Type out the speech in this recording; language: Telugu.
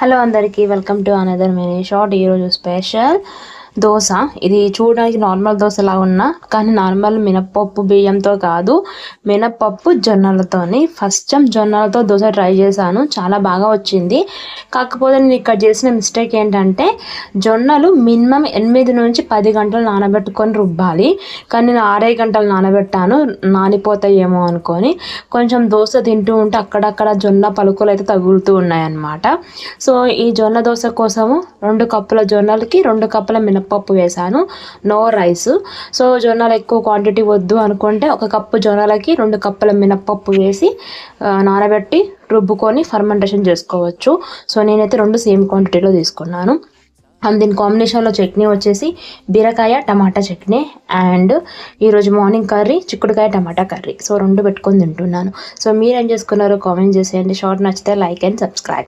హలో అందరికీ welcome to another mini short ఈరోజు స్పెషల్. దోశ. ఇది చూడడానికి నార్మల్ దోశలా ఉన్నా కానీ నార్మల్ మినప్పప్పు బియ్యంతో కాదు మినప్పప్పు జొన్నలతోని. ఫస్ట్ టైం జొన్నలతో దోశ ట్రై చేశాను. చాలా బాగా వచ్చింది. కాకపోతే నేను ఇక్కడ చేసిన మిస్టేక్ ఏంటంటే జొన్నలు మినిమం ఎనిమిది నుంచి పది గంటలు నానబెట్టుకొని రుబ్బాలి. కానీ నేను ఆరే గంటలు నానబెట్టాను. నానిపోతాయేమో అనుకొని కొంచెం దోశ తింటూ ఉంటే అక్కడక్కడ జొన్న పలుకులు అయితే తగులుతూ ఉన్నాయన్నమాట. సో ఈ జొన్న దోశ కోసము రెండు కప్పుల జొన్నలకి రెండు కప్పుల పప్పు వేశాను. నో రైస్ సో జొన్నలు ఎక్కువ క్వాంటిటీ వద్దు అనుకుంటే ఒక కప్పు జొన్నలకి రెండు కప్పుల మినప్పప్పు వేసి నానబెట్టి రుబ్బుకొని ఫర్మెంటేషన్ చేసుకోవచ్చు. సో నేనైతే రెండు సేమ్ క్వాంటిటీలో తీసుకున్నాను. అండ్ దీని కాంబినేషన్లో చట్నీ వచ్చేసి బీరకాయ టమాటా చట్నీ అండ్ ఈరోజు మార్నింగ్ కర్రీ చిక్కుడుకాయ టమాటా కర్రీ సో రెండు పెట్టుకొని తింటున్నాను. సో మీరేం చేసుకున్నారో కామెంట్ చేసేయండి. షార్ట్ నచ్చితే లైక్ అండ్ సబ్స్క్రైబ్